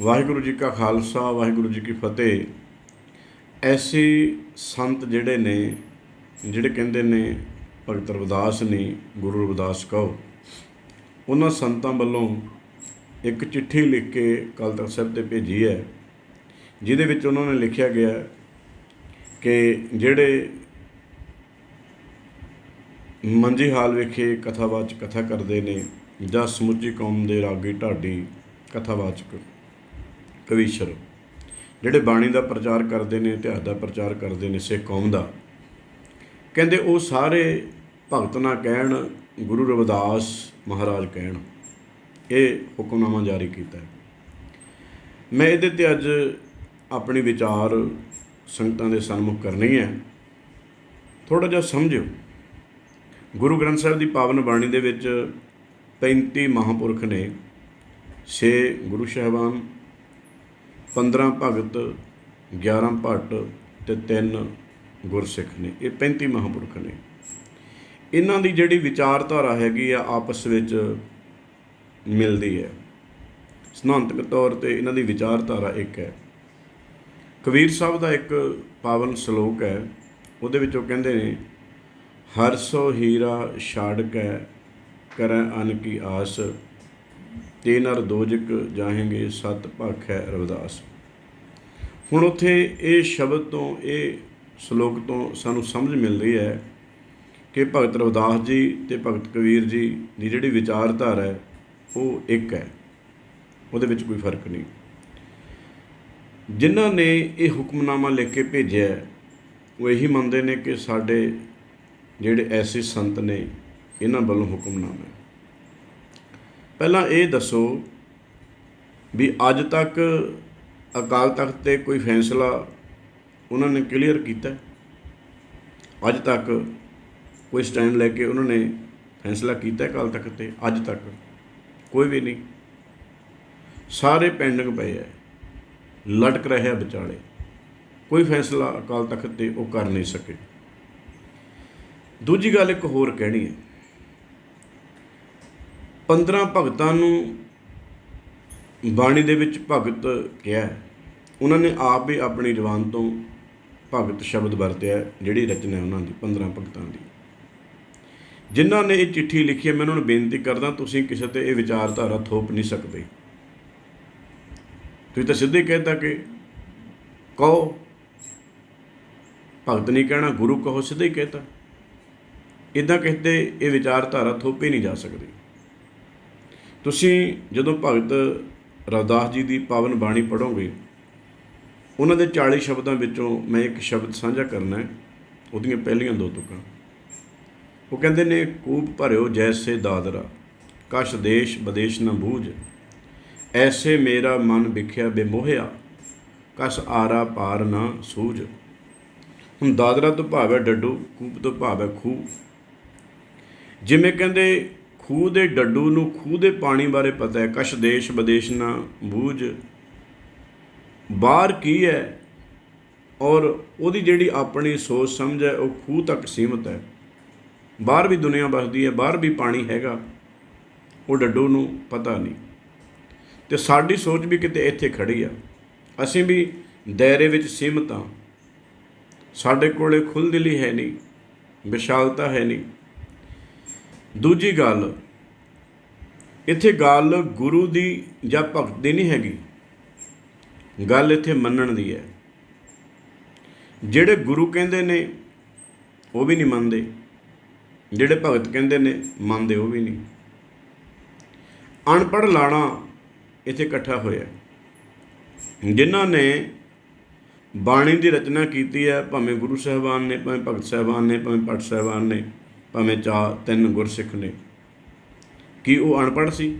ਵਾਹਿਗੁਰੂ ਜੀ ਕਾ ਖਾਲਸਾ, ਵਾਹਿਗੁਰੂ ਜੀ ਕੀ ਫਤਿਹ। ਐਸੇ ਸੰਤ ਜਿਹੜੇ ਨੇ, ਜਿਹੜੇ ਕਹਿੰਦੇ ਨੇ, ਭਗਤ ਰਵਿਦਾਸ ਨੇ, ਗੁਰੂ ਰਵਿਦਾਸ ਕਹੋ। ਉਹਨਾਂ ਸੰਤਾਂ ਵੱਲੋਂ ਇੱਕ ਚਿੱਠੀ ਲਿਖ ਕੇ ਅਕਾਲ ਤਖਤ ਸਾਹਿਬ ਤੇ ਭੇਜੀ ਹੈ, ਜਿਹਦੇ ਵਿੱਚ ਉਹਨਾਂ ਨੇ ਲਿਖਿਆ ਗਿਆ ਕਿ ਜਿਹੜੇ ਮੰਜੀ ਹਾਲ ਵਿਖੇ ਕਥਾਵਾਚਕ ਕਥਾ ਕਰਦੇ ਨੇ ਜਾਂ ਸਮੁੱਚੀ ਕੌਮ ਦੇ ਰਾਗੀ ਢਾਡੀ ਕਥਾਵਾਚਕ ਕਵੀਸ਼ਰ। ਜਿਹੜੇ ਬਾਣੀ ਦਾ ਪ੍ਰਚਾਰ ਕਰਦੇ ਨੇ, ਇਤਿਹਾਸ ਦਾ ਪ੍ਰਚਾਰ ਕਰਦੇ ਨੇ, ਸਿੱਖ ਕੌਮ ਦਾ, ਕਹਿੰਦੇ ਉਹ ਸਾਰੇ ਭਗਤ ਨਾ ਕਹਿਣ, ਗੁਰੂ ਰਵਿਦਾਸ ਮਹਾਰਾਜ ਕਹਿਣ। ਇਹ ਹੁਕਮਨਾਮਾ ਜਾਰੀ ਕੀਤਾ ਹੈ। ਮੈਂ ਇਹਦੇ ਤੇ ਅੱਜ ਆਪਣੀ ਵਿਚਾਰ ਸੰਗਤਾਂ ਦੇ ਸਨਮੁਖ ਕਰਨੀ ਹੈ ਥੋੜਾ ਜਿਹਾ ਸਮਝਿਓ। ਗੁਰੂ ਗ੍ਰੰਥ ਸਾਹਿਬ ਦੀ ਪਾਵਨ ਬਾਣੀ ਦੇ ਵਿੱਚ 35 ਮਹਾਪੁਰਖ ਨੇ 6 ਗੁਰੂ ਸਾਹਿਬਾਨ 15 ਭਗਤ 11 ਭੱਟ ਤੇ 3 ਗੁਰਸਿੱਖ ਨੇ, ਇਹ 35 ਮਹਾਂਪੁਰਖ ਨੇ। ਇਹਨਾਂ ਦੀ ਜਿਹੜੀ ਵਿਚਾਰਧਾਰਾ ਹੈਗੀ ਆ, ਆਪਸ ਵਿੱਚ ਮਿਲਦੀ ਹੈ। ਸਿਧਾਂਤਕ ਤੌਰ ਤੇ ਇਹਨਾਂ ਦੀ ਵਿਚਾਰਧਾਰਾ ਇੱਕ ਹੈ। ਕਬੀਰ ਸਾਹਿਬ ਦਾ ਇੱਕ ਪਾਵਨ ਸ਼ਲੋਕ ਹੈ, ਉਹਦੇ ਵਿੱਚ ਉਹ ਕਹਿੰਦੇ ਨੇ, ਹਰ ਸੋ ਹੀਰਾ ਛਾੜ ਕੇ, ਕਰੈ ਅਨ ਕੀ ਆਸ ਤੇ ਨਰ ਦੋਜਕ ਜਾਹੇਂਗੇ, ਸਤ ਭਖ ਹੈ ਰਵਿਦਾਸ। ਹੁਣ ਉੱਥੇ ਇਹ ਸ਼ਬਦ ਤੋਂ, ਇਹ ਸ਼ਲੋਕ ਤੋਂ ਸਾਨੂੰ ਸਮਝ ਮਿਲਦੀ ਹੈ ਕਿ ਭਗਤ ਰਵਿਦਾਸ ਜੀ ਤੇ ਭਗਤ ਕਬੀਰ ਜੀ ਦੀ ਜਿਹੜੀ ਵਿਚਾਰਧਾਰਾ ਹੈ, ਉਹ ਇੱਕ ਹੈ। ਉਹਦੇ ਵਿੱਚ ਕੋਈ ਫ਼ਰਕ ਨਹੀਂ। ਜਿਨ੍ਹਾਂ ਨੇ ਇਹ ਹੁਕਮਨਾਮਾ ਲਿਖ ਕੇ ਭੇਜਿਆ ਉਹ ਇਹੀ ਮੰਨਦੇ ਨੇ ਕਿ ਸਾਡੇ ਜਿਹੜੇ ਐਸੇ ਸੰਤ ਨੇ, ਇਹਨਾਂ ਵੱਲੋਂ ਹੁਕਮਨਾਮਾ ਪਹਿਲਾਂ ਇਹ ਦੱਸੋ ਵੀ ਅੱਜ ਤੱਕ ਅਕਾਲ ਤਖਤ ਤੇ ਕੋਈ ਫੈਸਲਾ ਉਹਨਾਂ ਨੇ ਕਲੀਅਰ ਕੀਤਾ? ਅੱਜ ਤੱਕ ਕੋਈ ਸਟੈਂਡ ਲੈ ਕੇ ਉਹਨਾਂ ਨੇ ਫੈਸਲਾ ਕੀਤਾ ਅਕਾਲ ਤਖਤ ਤੇ? ਅੱਜ ਤੱਕ ਕੋਈ ਵੀ ਨਹੀਂ। ਸਾਰੇ ਪੈਂਡਿੰਗ ਪਏ ਹੈ ਲਟਕ ਰਿਹਾ ਵਿਚਾਲੇ। ਕੋਈ ਫੈਸਲਾ ਅਕਾਲ ਤਖਤ ਤੇ ਉਹ ਕਰ ਨਹੀਂ ਸਕੇ। ਦੂਜੀ ਗੱਲ ਇੱਕ ਹੋਰ ਕਹਿਣੀ ਹੈ। 15 ਭਗਤਾਂ ਨੂੰ ਬਾਣੀ ਦੇ ਵਿੱਚ ਭਗਤ ਕਿਹਾ ਉਹਨਾਂ ਨੇ ਆਪ ਹੀ ਆਪਣੀ ਜ਼ੁਬਾਨ ਤੋਂ ਭਗਤ ਸ਼ਬਦ ਵਰਤਿਆ ਜਿਹੜੀ ਰਚਨਾ ਉਹਨਾਂ ਦੀ 15 ਭਗਤਾਂ ਦੀ। ਜਿਨ੍ਹਾਂ ਨੇ ਇਹ ਚਿੱਠੀ ਲਿਖੀ ਹੈ, ਮੈਂ ਉਹਨਾਂ ਨੂੰ ਬੇਨਤੀ ਕਰਦਾ, ਤੁਸੀਂ ਕਿਸੇ ਤੇ ਇਹ ਵਿਚਾਰਧਾਰਾ ਥੋਪ ਨਹੀਂ ਸਕਦੇ। ਤੁਸੀਂ ਤਾਂ ਸਿੱਧੇ ਕਹਿਤਾ ਕਿ ਕਹੋ। ਭਗਤ ਨਹੀਂ ਕਹਿਣਾ, ਗੁਰੂ ਕਹੋ, ਸਿੱਧੇ ਹੀ ਕਹਿਤਾ ਇਦਾਂ ਕਹਿੰਦੇ ਇਹ ਵਿਚਾਰਧਾਰਾ ਥੋਪੀ ਨਹੀਂ ਜਾ ਸਕਦੀ। ਤੁਸੀਂ ਜਦੋਂ ਭਗਤ ਰਵਿਦਾਸ ਜੀ ਦੀ ਪਾਵਨ ਬਾਣੀ ਪੜ੍ਹੋਗੇ, ਉਹਨਾਂ ਦੇ 40 ਸ਼ਬਦਾਂ ਵਿੱਚੋਂ ਮੈਂ ਇੱਕ ਸ਼ਬਦ ਸਾਂਝਾ ਕਰਨਾ ਹੈ, ਉਹਦੀਆਂ ਪਹਿਲੀਆਂ ਦੋ ਤੁਕਾਂ। ਉਹ ਕਹਿੰਦੇ ਨੇ, ਕੂਪ ਭਰਿਓ ਜੈਸੇ ਦਾਦਰਾ, ਕਸ਼ ਦੇਸ਼ ਵਿਦੇਸ਼ ਨਾ ਬੂਝ, ਐਸੇ ਮੇਰਾ ਮਨ ਵਿਖਿਆ ਬੇਮੋਹਿਆ, ਕਸ ਆਰਾ ਪਾਰ ਨਾ ਸੂਝ। ਹੁਣ ਦਾਦਰਾ ਤੋਂ ਭਾਵ ਹੈ ਡੱਡੂ, ਕੂਪ ਤੋਂ ਭਾਵ ਹੈ ਖੂਹ। ਜਿਵੇਂ ਕਹਿੰਦੇ ਖੂਹ ਦੇ ਡੱਡੂ ਨੂੰ ਖੂਹ ਦੇ ਪਾਣੀ ਬਾਰੇ ਪਤਾ ਹੈ। ਕਸ਼ ਦੇਸ਼ ਵਿਦੇਸ਼ ਨਾ ਬੂਝ। ਬਾਹਰ ਕੀ ਹੈ? ਔਰ ਉਹਦੀ ਜਿਹੜੀ ਆਪਣੀ ਸੋਚ ਸਮਝ ਹੈ, ਉਹ ਖੂਹ ਤੱਕ ਸੀਮਤ ਹੈ। ਬਾਹਰ ਵੀ ਦੁਨੀਆ ਵਸਦੀ ਹੈ, ਬਾਹਰ ਵੀ ਪਾਣੀ ਹੈਗਾ। ਉਹ ਡੱਡੂ ਨੂੰ ਪਤਾ ਨਹੀਂ। ਤੇ ਸਾਡੀ ਸੋਚ ਵੀ ਕਿਤੇ ਇੱਥੇ ਖੜੀ ਆ। ਅਸੀਂ ਵੀ ਦਾਇਰੇ ਵਿੱਚ ਸੀਮਤ ਹਾਂ। ਸਾਡੇ ਕੋਲੇ ਖੁੱਲ੍ਹਦਿਲੀ ਹੈ ਨਹੀਂ, ਵਿਸ਼ਾਲਤਾ ਹੈ ਨਹੀਂ। ਦੂਜੀ ਗੱਲ, ਇੱਥੇ ਗੱਲ ਗੁਰੂ ਦੀ ਜਾਂ ਭਗਤ ਦੀ ਨਹੀਂ ਹੈਗੀ। ਗੱਲ ਇੱਥੇ ਮੰਨਣ ਦੀ ਹੈ। ਜਿਹੜੇ ਗੁਰੂ ਕਹਿੰਦੇ ਨੇ, ਉਹ ਵੀ ਨਹੀਂ ਮੰਨਦੇ। ਜਿਹੜੇ ਭਗਤ ਕਹਿੰਦੇ ਨੇ, ਮੰਨਦੇ ਉਹ ਵੀ ਨਹੀਂ। ਅਨਪੜ੍ਹ ਲਾਣਾ ਇੱਥੇ ਇਕੱਠਾ ਹੋਇਆ। ਜਿਨ੍ਹਾਂ ਨੇ ਬਾਣੀ ਦੀ ਰਚਨਾ ਕੀਤੀ ਹੈ, ਭਾਵੇਂ ਗੁਰੂ ਸਾਹਿਬਾਨ ਨੇ, ਭਾਵੇਂ ਭਗਤ ਸਾਹਿਬਾਨ ਨੇ, ਭਾਵੇਂ ਭੱਟ ਸਾਹਿਬਾਨ ਨੇ ਭਾਵੇਂ ਚਾ ਤਿੰਨ ਗੁਰਸਿੱਖ ਨੇ। ਕੀ ਉਹ ਅਨਪੜ੍ਹ ਸੀ?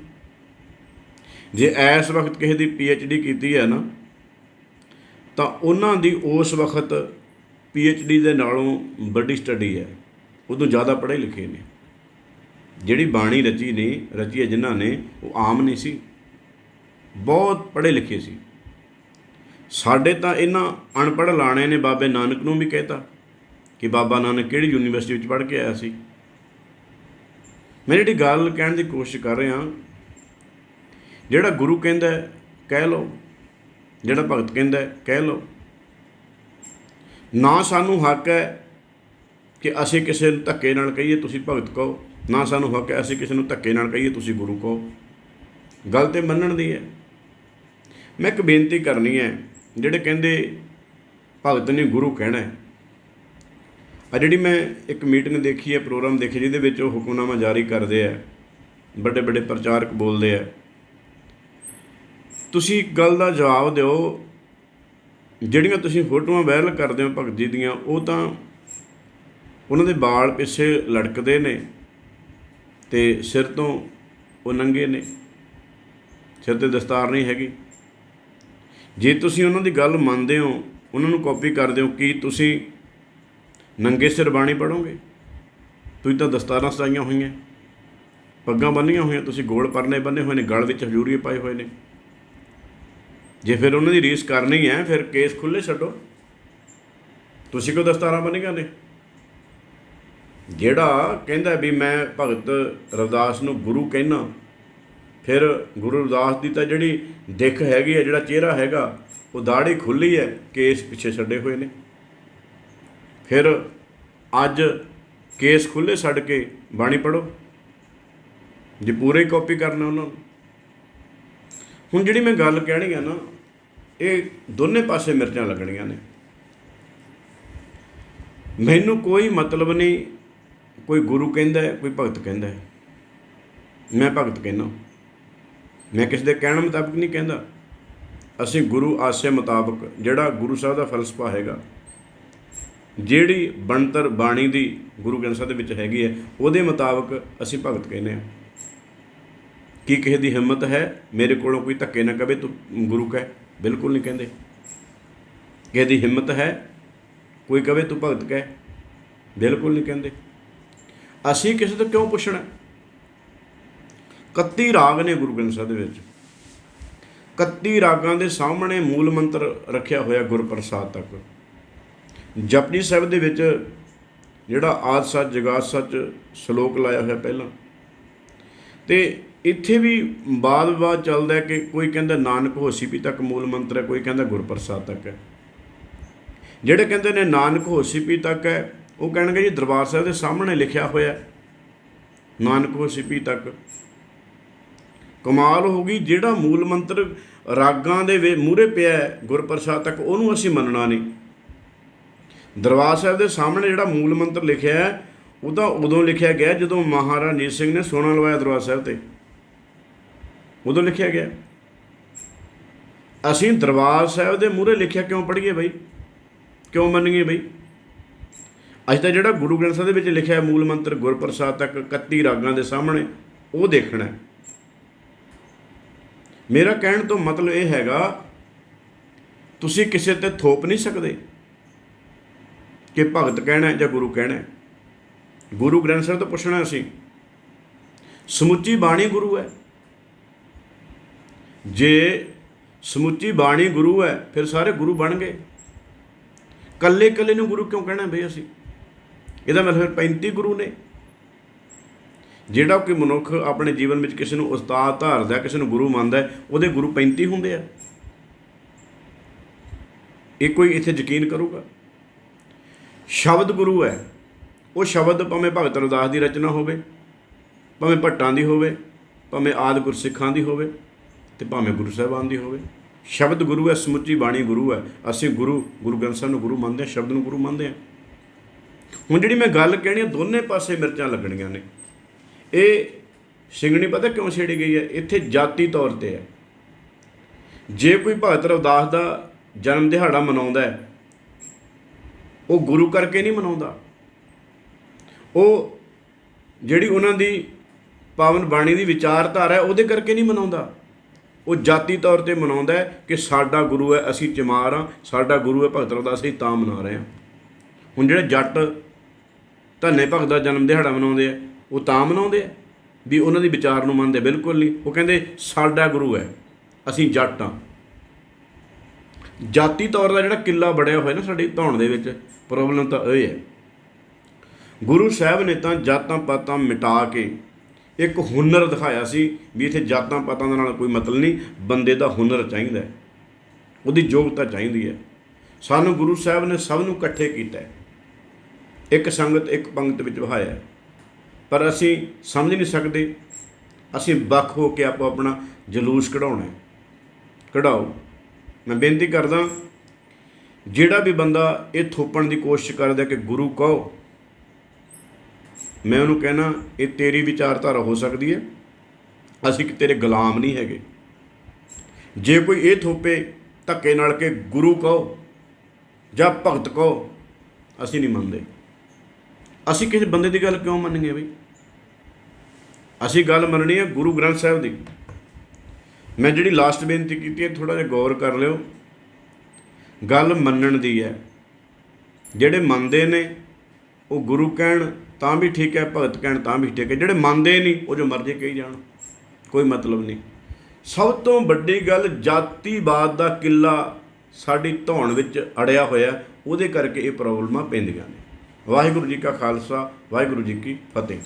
ਜੇ ਇਸ ਵਕਤ ਕਿਸੇ ਦੀ ਪੀ ਡੀ ਕੀਤੀ ਹੈ ਨਾ, ਤਾਂ ਉਹਨਾਂ ਦੀ ਉਸ ਵਕਤ ਪੀ ਡੀ ਦੇ ਨਾਲੋਂ ਵੱਡੀ ਸਟੱਡੀ ਹੈ। ਉਦੋਂ ਜ਼ਿਆਦਾ ਪੜ੍ਹੇ ਲਿਖੇ ਨੇ। ਜਿਹੜੀ ਬਾਣੀ ਰਚੀ ਨੇ, ਰਚੀ ਹੈ ਜਿਨ੍ਹਾਂ ਨੇ, ਉਹ ਆਮ ਨਹੀਂ ਸੀ। ਬਹੁਤ ਪੜ੍ਹੇ ਲਿਖੇ ਸੀ। ਸਾਡੇ ਤਾਂ ਇਹਨਾਂ ਅਨਪੜ੍ਹ ਲਾਣੇ ਨੇ ਬਾਬੇ ਨਾਨਕ ਨੂੰ ਵੀ ਕਹਿਤਾ। ਕਿ ਬਾਬਾ ਨਾਨਕ ਕਿਹੜੀ ਯੂਨੀਵਰਸਿਟੀ ਵਿੱਚ ਪੜ੍ਹ ਕੇ ਆਇਆ ਸੀ? ਮੈਂ ਜਿਹੜੀ ਗੱਲ ਕਹਿਣ ਦੀ ਕੋਸ਼ਿਸ਼ ਕਰ ਰਿਹਾ ਜਿਹੜਾ ਗੁਰੂ ਕਹਿੰਦਾ ਕਹਿ ਲਓ, ਜਿਹੜਾ ਭਗਤ ਕਹਿੰਦਾ ਕਹਿ ਲਓ, ਨਾ ਸਾਨੂੰ ਹੱਕ ਹੈ ਕਿ ਅਸੀਂ ਕਿਸੇ ਨੂੰ ਧੱਕੇ ਨਾਲ ਕਹੀਏ ਤੁਸੀਂ ਭਗਤ ਕਹੋ, ਨਾ ਸਾਨੂੰ ਹੱਕ ਹੈ ਅਸੀਂ ਕਿਸੇ ਨੂੰ ਧੱਕੇ ਨਾਲ ਕਹੀਏ ਤੁਸੀਂ ਗੁਰੂ ਕਹੋ। ਗੱਲ ਤੇ ਮੰਨਣ ਦੀ ਹੈ। ਮੈਂ ਇੱਕ ਬੇਨਤੀ ਕਰਨੀ ਹੈ, ਜਿਹੜੇ ਕਹਿੰਦੇ ਭਗਤ ਨੇ ਗੁਰੂ ਕਹਿਣਾ ਹੈ ਆ ਜਿਹੜੀ ਮੈਂ ਇੱਕ ਮੀਟਿੰਗ ਦੇਖੀ ਹੈ, ਪ੍ਰੋਗਰਾਮ ਦੇਖੀ, ਜਿਹਦੇ ਵਿੱਚ ਉਹ ਹੁਕਮਨਾਮਾ ਜਾਰੀ ਕਰਦੇ ਆ, ਵੱਡੇ ਵੱਡੇ ਪ੍ਰਚਾਰਕ ਬੋਲਦੇ ਆ। ਤੁਸੀਂ ਇੱਕ ਗੱਲ ਦਾ ਜਵਾਬ ਦਿਓ, ਜਿਹੜੀਆਂ ਤੁਸੀਂ ਫੋਟੋਆਂ ਵਾਇਰਲ ਕਰਦੇ ਹੋ ਭਗਤ ਜੀ ਦੀਆਂ, ਉਹ ਤਾਂ ਉਹਨਾਂ ਦੇ ਵਾਲ ਪਿੱਛੇ ਲੜਕਦੇ ਨੇ ਤੇ ਸਿਰ ਤੋਂ ਉਹ ਨੰਗੇ ਨੇ, ਸਿਰ ਤੇ ਦਸਤਾਰ ਨਹੀਂ ਹੈਗੀ। ਜੇ ਤੁਸੀਂ ਉਹਨਾਂ ਦੀ ਗੱਲ ਮੰਨਦੇ ਹੋ, ਉਹਨਾਂ ਨੂੰ ਕਾਪੀ ਕਰਦੇ ਹੋ ਕੀ ਤੁਸੀਂ ਨੰਗੇ ਸਿਰ ਬਾਣੀ ਪੜੋਗੇ ਤੁਸੀਂ ਤਾਂ ਦਸਤਾਰਾਂ ਸਜਾਈਆਂ ਹੋਈਆਂ। ਪੱਗਾਂ ਬੰਨੀਆਂ ਹੋਈਆਂ, ਤੁਸੀਂ ਗੋਲ ਪਰਨੇ ਬੰਨੇ ਹੋਏ ਨੇ, ਗਲ ਵਿੱਚ ਹਜੂਰੀਏ ਪਾਏ ਹੋਏ ਨੇ। ਜੇ ਫਿਰ ਉਹਨਾਂ ਦੀ ਰੀਸ ਕਰਨੀ ਹੈ, ਫਿਰ ਕੇਸ ਖੁੱਲੇ ਛੱਡੋ। ਤੁਸੀਂ ਕਿਉਂ ਦਸਤਾਰਾਂ ਬੰਨੀਆਂ ਨੇ? ਜਿਹੜਾ ਕਹਿੰਦਾ ਵੀ ਮੈਂ ਭਗਤ ਰਵਿਦਾਸ ਨੂੰ ਗੁਰੂ ਕਹਿਣਾ ਫਿਰ ਗੁਰੂ ਰਵਿਦਾਸ ਦੀ ਤਾਂ ਜਿਹੜੀ ਦਿੱਖ ਹੈਗੀ ਹੈ, ਜਿਹੜਾ ਚਿਹਰਾ ਹੈਗਾ, ਉਹ ਦਾੜੀ ਖੁੱਲੀ ਹੈ, ਕੇਸ ਪਿੱਛੇ ਛੱਡੇ ਹੋਏ ਨੇ। ਫਿਰ ਅੱਜ ਕੇਸ ਖੁੱਲੇ ਛੱਡ ਕੇ ਬਾਣੀ ਪੜੋ ਜੇ ਪੂਰੇ ਕਾਪੀ ਕਰਨਾ ਉਹਨਾਂ ਨੂੰ। ਹੁਣ ਜਿਹੜੀ ਮੈਂ ਗੱਲ ਕਹਿਣੀ ਆ ਨਾ, ਇਹ ਦੋਨੇ ਪਾਸੇ ਮਿਰਚਾਂ ਲੱਗਣੀਆਂ ਨੇ। ਮੈਨੂੰ ਕੋਈ ਮਤਲਬ ਨਹੀਂ, ਕੋਈ ਗੁਰੂ ਕਹਿੰਦਾ ਹੈ, ਕੋਈ ਭਗਤ ਕਹਿੰਦਾ ਹੈ। ਮੈਂ ਭਗਤ ਕਹਿੰਦਾ ਮੈਂ ਕਿਸੇ ਦੇ ਕਹਿਣ ਮੁਤਾਬਕ ਨਹੀਂ ਕਹਿੰਦਾ। ਅਸੀਂ ਗੁਰੂ ਆਸੇ ਮੁਤਾਬਕ ਜਿਹੜਾ ਗੁਰੂ ਸਾਹਿਬ ਦਾ ਫਲਸਫਾ ਹੈਗਾ ਜਿਹੜੀ ਬਣਤਰ ਬਾਣੀ ਦੀ ਗੁਰੂ ਗ੍ਰੰਥ ਸਾਹਿਬ ਦੇ ਵਿੱਚ ਹੈਗੀ ਹੈ, ਉਹਦੇ ਮੁਤਾਬਕ ਅਸੀਂ ਭਗਤ ਕਹਿੰਦੇ ਹਾਂ। ਕੀ ਕਿਸੇ ਦੀ ਹਿੰਮਤ ਹੈ, ਮੇਰੇ ਕੋਲੋਂ ਕੋਈ ਧੱਕੇ ਨਾ ਕਵੇ ਤੂੰ ਗੁਰੂ ਕਹਿ। ਬਿਲਕੁਲ ਨਹੀਂ ਕਹਿੰਦੇ। ਕਿਸੇ ਦੀ ਹਿੰਮਤ ਹੈ, ਕੋਈ ਕਵੇ ਤੂੰ ਭਗਤ ਕਹਿ। ਬਿਲਕੁਲ ਨਹੀਂ ਕਹਿੰਦੇ। ਅਸੀਂ ਕਿਸੇ ਤੋਂ ਕਿਉਂ ਪੁੱਛਣਾ? 31 ਰਾਗ ਨੇ ਗੁਰੂ ਗ੍ਰੰਥ ਸਾਹਿਬ ਦੇ ਵਿੱਚ। 31 ਰਾਗਾਂ ਦੇ ਸਾਹਮਣੇ ਮੂਲ ਮੰਤਰ ਰੱਖਿਆ ਹੋਇਆ ਗੁਰਪ੍ਰਸਾਦ ਤੱਕ। ਜਪਜੀ ਸਾਹਿਬ ਦੇ ਵਿੱਚ ਜਿਹੜਾ ਆਦ ਸੱਚ ਜਗਾਤ ਸੱਚ ਸ਼ਲੋਕ ਲਾਇਆ ਹੋਇਆ ਪਹਿਲਾਂ। ਤੇ ਇੱਥੇ ਵੀ ਬਾਦ ਵਿਵਾਦ ਚੱਲਦਾ ਕਿ ਕੋਈ ਕਹਿੰਦਾ ਨਾਨਕ ਹੋਸੀ ਪੀ ਤੱਕ ਮੂਲ ਮੰਤਰ ਹੈ, ਕੋਈ ਕਹਿੰਦਾ ਗੁਰਪ੍ਰਸਾਦ ਤੱਕ ਹੈ। ਜਿਹੜੇ ਕਹਿੰਦੇ ਨੇ ਨਾਨਕ ਹੋਸੀ ਪੀ ਤੱਕ ਹੈ, ਉਹ ਕਹਿਣਗੇ ਜੀ ਦਰਬਾਰ ਸਾਹਿਬ ਦੇ ਸਾਹਮਣੇ ਲਿਖਿਆ ਹੋਇਆ ਨਾਨਕ ਹੋਸੀ ਪੀ ਤੱਕ। ਕਮਾਲ ਹੋ ਗਈ, ਜਿਹੜਾ ਮੂਲ ਮੰਤਰ ਰਾਗਾਂ ਦੇ ਮੂਹਰੇ ਪਿਆ ਗੁਰਪ੍ਰਸਾਦ ਤੱਕ, ਉਹਨੂੰ ਅਸੀਂ ਮੰਨਣਾ ਨਹੀਂ। ਦਰਬਾਰ ਸਾਹਿਬ ਦੇ ਸਾਹਮਣੇ ਜਿਹੜਾ ਮੂਲ ਮੰਤਰ ਲਿਖਿਆ ਹੈ, ਉਹ ਤਾਂ ਉਦੋਂ ਲਿਖਿਆ ਗਿਆ ਜਦੋਂ ਮਹਾਰਾਜਾ ਰਣਜੀਤ ਸਿੰਘ ਨੇ ਸੋਨਾ ਲਵਾਇਆ ਦਰਬਾਰ ਸਾਹਿਬ ਤੇ। ਉਦੋਂ ਲਿਖਿਆ ਗਿਆ। ਅਸੀਂ ਦਰਬਾਰ ਸਾਹਿਬ ਦੇ ਮੂਹਰੇ ਲਿਖਿਆ ਕਿਉਂ ਪੜ੍ਹੀਏ ਬਈ? ਕਿਉਂ ਮੰਨੀਏ ਬਈ? ਅੱਜ ਤਾਂ ਜਿਹੜਾ ਗੁਰੂ ਗ੍ਰੰਥ ਸਾਹਿਬ ਦੇ ਵਿੱਚ ਲਿਖਿਆ ਹੈ ਮੂਲ ਮੰਤਰ ਗੁਰਪ੍ਰਸਾਦ ਤੱਕ 31 ਰਾਗਾਂ ਦੇ ਸਾਹਮਣੇ, ਉਹ ਦੇਖਣਾ ਹੈ। ਮੇਰਾ ਕਹਿਣ ਤੋਂ ਮਤਲਬ ਇਹ ਹੈਗਾ, ਤੁਸੀਂ ਕਿਸੇ ਤੇ ਥੋਪ ਨਹੀਂ ਸਕਦੇ। ਕਿ ਭਗਤ ਕਹਿਣਾ ਜਾਂ ਗੁਰੂ ਕਹਿਣਾ ਗੁਰੂ ਗ੍ਰੰਥ ਸਾਹਿਬ ਤੋਂ ਪੁੱਛਣਾ ਅਸੀਂ। ਸਮੁੱਚੀ ਬਾਣੀ ਗੁਰੂ ਹੈ। ਜੇ ਸਮੁੱਚੀ ਬਾਣੀ ਗੁਰੂ ਹੈ, ਫਿਰ ਸਾਰੇ ਗੁਰੂ ਬਣ ਗਏ। ਕੱਲੇ ਕੱਲੇ ਨੂੰ ਗੁਰੂ ਕਿਉਂ ਕਹਿਣਾ ਬਈ ਅਸੀਂ? ਇਹਦਾ ਮਤਲਬ ਫਿਰ 35 ਗੁਰੂ ਨੇ। ਜਿਹੜਾ ਕੋਈ ਮਨੁੱਖ ਆਪਣੇ ਜੀਵਨ ਵਿੱਚ ਕਿਸੇ ਨੂੰ ਉਸਤਾਦ, ਧਾਰਦਾ, ਕਿਸੇ ਨੂੰ ਗੁਰੂ ਮੰਨਦਾ ਉਹਦੇ ਗੁਰੂ 35 ਹੁੰਦੇ ਆ। ਇਹ ਕੋਈ ਇੱਥੇ ਯਕੀਨ ਕਰੂਗਾ? ਸ਼ਬਦ ਗੁਰੂ ਹੈ। ਉਹ ਸ਼ਬਦ ਭਾਵੇਂ ਭਗਤ ਰਵਿਦਾਸ ਦੀ ਰਚਨਾ ਹੋਵੇ, ਭਾਵੇਂ ਭੱਟਾਂ ਦੀ ਹੋਵੇ, ਭਾਵੇਂ ਆਦ ਗੁਰਸਿੱਖਾਂ ਦੀ ਹੋਵੇ ਤੇ ਭਾਵੇਂ ਗੁਰੂ ਸਾਹਿਬਾਨ ਦੀ ਹੋਵੇ। ਸ਼ਬਦ ਗੁਰੂ ਹੈ, ਸਮੁੱਚੀ ਬਾਣੀ ਗੁਰੂ ਹੈ। ਅਸੀਂ ਗੁਰੂ ਗੁਰੂ ਗ੍ਰੰਥ ਸਾਹਿਬ ਨੂੰ ਗੁਰੂ ਮੰਨਦੇ ਹਾਂ, ਸ਼ਬਦ ਨੂੰ ਗੁਰੂ ਮੰਨਦੇ ਹਾਂ। ਹੁਣ ਜਿਹੜੀ ਮੈਂ ਗੱਲ ਕਹਿਣੀ ਹੈ, ਦੋਨੇ ਪਾਸੇ ਮਿਰਚਾਂ ਲੱਗਣੀਆਂ ਨੇ। ਇਹ ਸਿੰਘਣੀ ਪਤਾ ਕਿਉਂ ਛੇੜੀ ਗਈ ਹੈ? ਇੱਥੇ ਜਾਤੀ ਤੌਰ ਤੇ ਹੈ। ਜੇ ਕੋਈ ਭਗਤ ਰਵਿਦਾਸ ਦਾ ਜਨਮ ਦਿਹਾੜਾ ਮਨਾਉਂਦਾ ਹੈ ਉਹ ਗੁਰੂ ਕਰਕੇ ਨਹੀਂ ਮਨਾਉਂਦਾ। ਉਹ ਜਿਹੜੀ ਉਹਨਾਂ ਦੀ ਪਾਵਨ ਬਾਣੀ ਦੀ ਵਿਚਾਰਧਾਰਾ ਹੈ, ਉਹਦੇ ਕਰਕੇ ਨਹੀਂ ਮਨਾਉਂਦਾ। ਉਹ ਜਾਤੀ ਤੌਰ ਤੇ ਮਨਾਉਂਦਾ ਹੈ ਕਿ ਸਾਡਾ ਗੁਰੂ ਹੈ, ਅਸੀਂ ਚਮਾਰ ਹਾਂ, ਸਾਡਾ ਗੁਰੂ ਹੈ, ਭਗਤ ਰਵਿਦਾਸ ਅਸੀਂ ਤਾਂ ਮਨਾ ਰਹੇ ਹਾਂ। ਹੁਣ ਜਿਹੜੇ ਜੱਟ ਧੰਨੇ ਭਗਤ ਦਾ ਜਨਮ ਦਿਹਾੜਾ ਮਨਾਉਂਦੇ ਆ, ਉਹ ਤਾਂ ਮਨਾਉਂਦੇ ਆ, ਵੀ ਉਹਨਾਂ ਦੀ ਵਿਚਾਰ ਨੂੰ ਮੰਨਦੇ ਬਿਲਕੁਲ ਨਹੀਂ। ਉਹ ਕਹਿੰਦੇ, ਸਾਡਾ ਗੁਰੂ ਹੈ, ਅਸੀਂ ਜੱਟ ਹਾਂ। ਜਾਤੀ ਤੌਰ ਦਾ ਜਿਹੜਾ ਕਿੱਲਾ ਬੜਿਆ ਹੋਇਆ ਨਾ ਸਾਡੀ ਧੌਣ ਦੇ ਵਿੱਚ ਪ੍ਰੋਬਲਮ ਤਾਂ ਇਹ ਹੈ। ਗੁਰੂ ਸਾਹਿਬ ਨੇ ਤਾਂ ਜਾਤਾਂ ਪਾਤਾਂ ਮਿਟਾ ਕੇ ਇੱਕ ਹੁਨਰ ਦਿਖਾਇਆ ਸੀ ਵੀ ਇੱਥੇ ਜਾਤਾਂ ਪਾਤਾਂ ਦੇ ਨਾਲ ਕੋਈ ਮਤਲਬ ਨਹੀਂ, ਬੰਦੇ ਦਾ ਹੁਨਰ ਚਾਹੀਦਾ ਉਹਦੀ ਯੋਗਤਾ ਚਾਹੀਦੀ ਹੈ। ਸਾਨੂੰ ਗੁਰੂ ਸਾਹਿਬ ਨੇ ਸਭ ਨੂੰ ਇਕੱਠੇ ਕੀਤਾ ਇੱਕ ਸੰਗਤ, ਇੱਕ ਪੰਗਤ ਵਿੱਚ ਵਹਾਇਆ ਪਰ ਅਸੀਂ ਸਮਝ ਨਹੀਂ ਸਕਦੇ, ਅਸੀਂ ਵੱਖ ਹੋ ਕੇ ਆਪੋ ਆਪਣਾ ਜਲੂਸ ਕਢਾਉਣਾ ਕਢਾਓ। ਮੈਂ ਬੇਨਤੀ ਕਰਦਾ ਜਿਹੜਾ ਵੀ ਬੰਦਾ ਇਹ ਥੋਪਣ ਦੀ ਕੋਸ਼ਿਸ਼ ਕਰਦਾ ਕਿ ਗੁਰੂ ਕਹੋ, ਮੈਂ ਉਹਨੂੰ ਕਹਿਣਾ, ਇਹ ਤੇਰੀ ਵਿਚਾਰਧਾਰਾ ਹੋ ਸਕਦੀ ਹੈ। ਅਸੀਂ ਕਿ ਤੇਰੇ ਗੁਲਾਮ ਨਹੀਂ ਹੈਗੇ। ਜੇ ਕੋਈ ਇਹ ਥੋਪੇ ਧੱਕੇ ਨਾਲ ਕਿ ਗੁਰੂ ਕਹੋ ਜਾਂ ਭਗਤ ਕਹੋ, ਅਸੀਂ ਨਹੀਂ ਮੰਨਦੇ। ਅਸੀਂ ਕਿਸੇ ਬੰਦੇ ਦੀ ਗੱਲ ਕਿਉਂ ਮੰਨਗੇ ਬਈ? ਅਸੀਂ ਗੱਲ ਮੰਨਣੀ ਹੈ ਗੁਰੂ ਗ੍ਰੰਥ ਸਾਹਿਬ ਦੀ। ਮੈਂ ਜਿਹੜੀ ਲਾਸਟ ਬੇਨਤੀ ਕੀਤੀ ਹੈ ਥੋੜਾ ਜਿਹਾ ਗੌਰ ਕਰ ਲਿਓ। ਗੱਲ ਮੰਨਣ ਦੀ ਹੈ। ਜਿਹੜੇ ਮੰਨਦੇ ਨੇ, ਉਹ ਗੁਰੂ ਕਹਿਣ ਤਾਂ ਵੀ ਠੀਕ ਹੈ, ਭਗਤ ਕਹਿਣ ਤਾਂ ਵੀ ਠੀਕ ਹੈ। ਜਿਹੜੇ ਮੰਨਦੇ ਨਹੀਂ, ਉਹ ਜੋ ਮਰਜ਼ੀ ਕਹੀ ਜਾਣ। ਕੋਈ ਮਤਲਬ ਨਹੀਂ। ਸਭ ਤੋਂ ਵੱਡੀ ਗੱਲ ਜਾਤੀਵਾਦ ਦਾ ਕਿੱਲਾ ਸਾਡੀ ਧੌਣ ਵਿੱਚ ਅੜਿਆ ਹੋਇਆ ਉਹਦੇ ਕਰਕੇ ਇਹ ਪ੍ਰੋਬਲਮਾਂ ਪੈਂਦੀਆਂ ਨੇ। ਵਾਹਿਗੁਰੂ ਜੀ ਕਾ ਖਾਲਸਾ, ਵਾਹਿਗੁਰੂ ਜੀ ਕੀ ਫਤਿਹ।